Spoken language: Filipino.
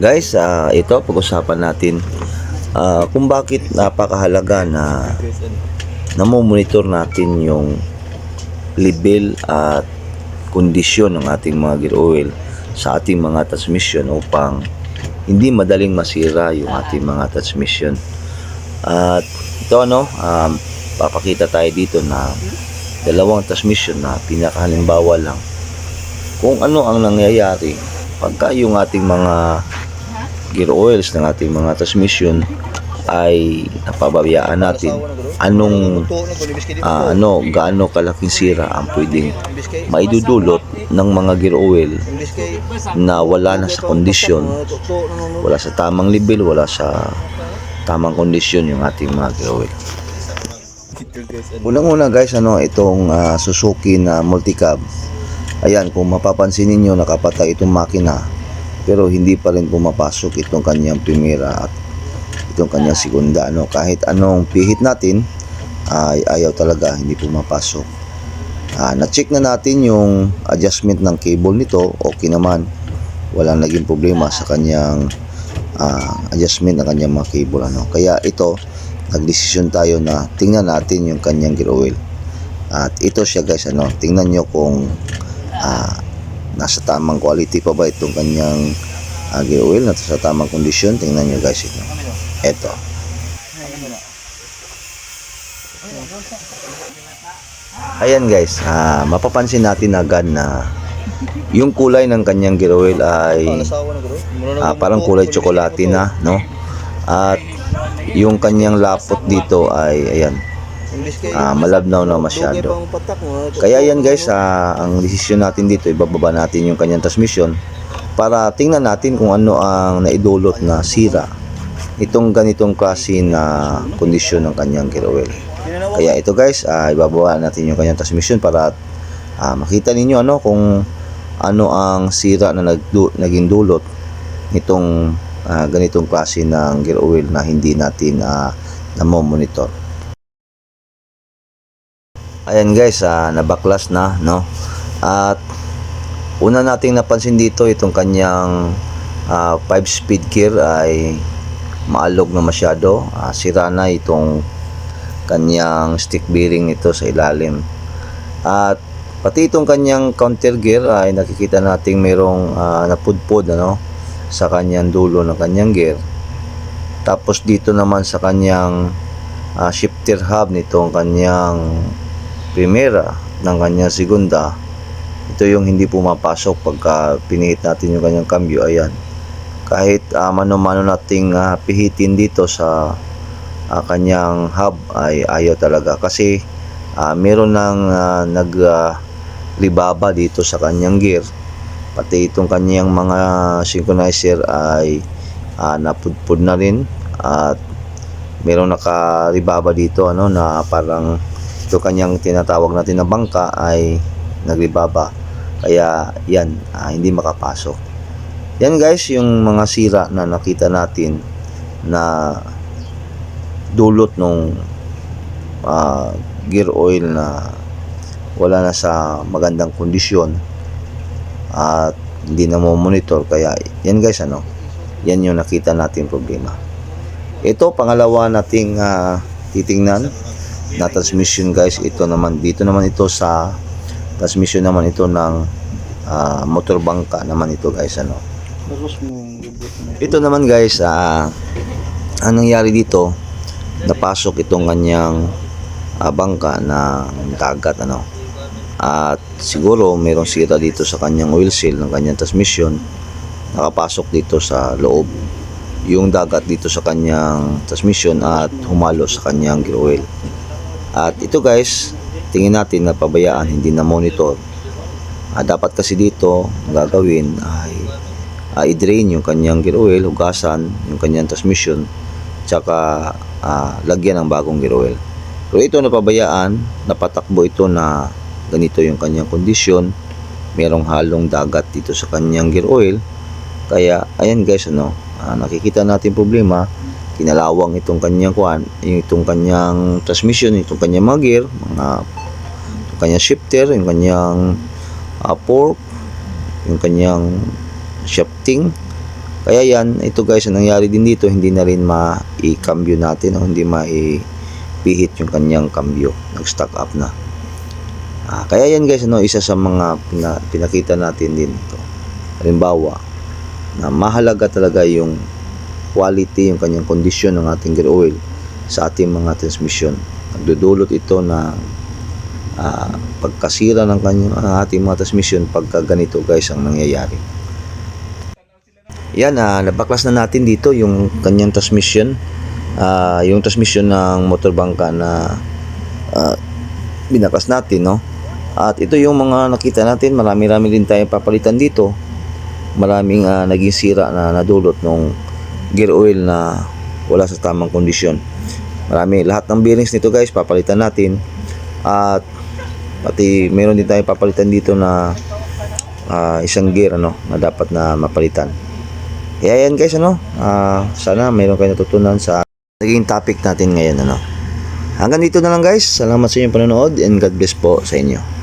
Guys, ah, ito pag-usapan natin ah, kung bakit napakahalaga na namomonitor natin yung level at kondisyon ng ating mga gear oil sa ating mga transmission upang hindi madaling masira yung ating mga transmission. At ito ano, um, papakita tayo dito na dalawang transmission na pinakahalimbawa lang kung ano ang nangyayari pagka yung ating mga gear oils ng ating mga transmission ay napabayaan natin. Anong ah, ano gaano kalaking sira ang pwedeng maidudulot ng mga gear oil na wala na sa kondisyon? Wala sa tamang level wala sa tamang kondisyon yung ating mga gear oil. Unang-una guys ano itong ah, Suzuki na multicab. Ayan kung mapapansin ninyo nakapatay itong makina pero hindi pa rin pumapasok itong kanyang primera at itong kanyang segunda ano. Kahit anong pihit natin ay ayaw talaga hindi pumapasok. Ah, na-check na natin yung adjustment ng cable nito. Okay naman. Walang naging problema sa kanyang ah, adjustment ng kanyang mga cable ano. Kaya ito nagdesisyon tayo na tingnan natin yung kanyang gear oil at ito siya guys ano. Tingnan nyo kung ah, nasa tamang quality pa ba itong kanyang uh, gear oil nasa tamang kondisyon? Tingnan nyo guys ito. Ito ayan guys ah, mapapansin natin agad na yung kulay ng kanyang gear oil ay ah, parang kulay tsokolate na no? At yung kanyang lapot dito ay ayan ah, malabnaw na masyado kaya yan guys, ah, ang desisyon natin dito, ibababa natin yung kanyang transmission para tingnan natin kung ano ang naidulot na sira itong ganitong klase na kondisyon ng kanyang oil. Kaya ito guys, ah, ibababa natin yung kanyang transmission para ah, makita ninyo ano kung ano ang sira na nagdu- naging dulot nitong ah, ganitong klase ng gear oil na hindi natin uh, monitor Ayan guys, ah, nabaklas na, no? At una nating napansin dito itong kanyang 5-speed gear ay maalog na masyado. Ah, sira na itong kanyang stick bearing nito sa ilalim. At pati itong kanyang counter gear ay nakikita nating mayroong ah, napudpod ano sa kanyang dulo ng kanyang gear. Tapos dito naman sa kanyang ah, shifter hub nitong kanyang primera ng kanyang segunda ito yung hindi pumapasok pagka pinihit natin yung kanyang cambio ayan. Kahit uh, mano-mano nating ah, pihitin dito sa ah, kanyang hub ay ayaw talaga. Kasi ah, meron ng uh, nag ah, libaba dito sa kanyang gear. Pati itong kanyang mga synchronizer ay ah, napudpud na rin at meron nakaribaba dito ano na parang ito kanyang tinatawag natin na bangka ay nagribaba kaya yan ah, hindi makapasok. Yan guys yung mga sira na nakita natin na dulot nung ah, gear oil na wala na sa magandang kondisyon at hindi na mo monitor kaya yan guys ano yan yung nakita natin problema. Ito pangalawa nating ah, titingnan na transmission guys. Ito naman dito naman ito sa transmission naman ito ng ah, motor bangka naman ito guys ano. Ito naman guys ah anong nangyari dito napasok itong kanyang ah, bangka na dagat ano. At siguro mayroong sira dito sa kanyang oil seal ng kanyang transmission. Nakapasok dito sa loob yung dagat dito sa kanyang transmission at humalo sa kanyang gear oil at ito guys, tingin natin na pabayaan, hindi na monitor. Ah, dapat kasi dito, ang gagawin ay ah, i-drain yung kanyang gear oil, hugasan yung kanyang transmission, tsaka ah, lagyan ng bagong gear oil. Pero ito napabayaan, napatakbo ito na ganito yung kanyang kondisyon, merong halong dagat dito sa kanyang gear oil. Kaya, ayan guys, ano, ah, nakikita natin problema, kinalawang itong kanyang kuan, itong kanyang transmission, itong kanyang mga gear, mga yung kanyang shifter, yung kanyang uh, fork, yung kanyang shifting Kaya yan, ito guys, ang nangyari din dito, hindi na rin ma-i-cambio natin o hindi ma-i-pihit yung kanyang cambio. Nag-stock up na. Ah, kaya yan guys, ano, isa sa mga pina- pinakita natin din ito. Halimbawa, na mahalaga talaga yung quality, yung kanyang kondisyon ng ating gear oil sa ating mga transmission. Nagdudulot ito na ah, pagkasira ng kanyang ng ating mga transmission pagka ganito guys ang nangyayari. Yan, ah, nabaklas na natin dito yung kanyang transmission. Ah, yung transmission ng motor bangka na ah, binaklas natin, no? At ito yung mga nakita natin, marami-rami din tayong papalitan dito. Maraming ah, naging sira na nadulot ng gear oil na wala sa tamang kondisyon. Marami, lahat ng bearings nito guys, papalitan natin. At pati meron din tayong papalitan dito na ah, isang gear ano, na dapat na mapalitan. Kaya yan guys ano, ah, sana mayroon kayo natutunan sa naging topic natin ngayon ano. Hanggang dito na lang guys. Salamat sa inyong panonood and God bless po sa inyo.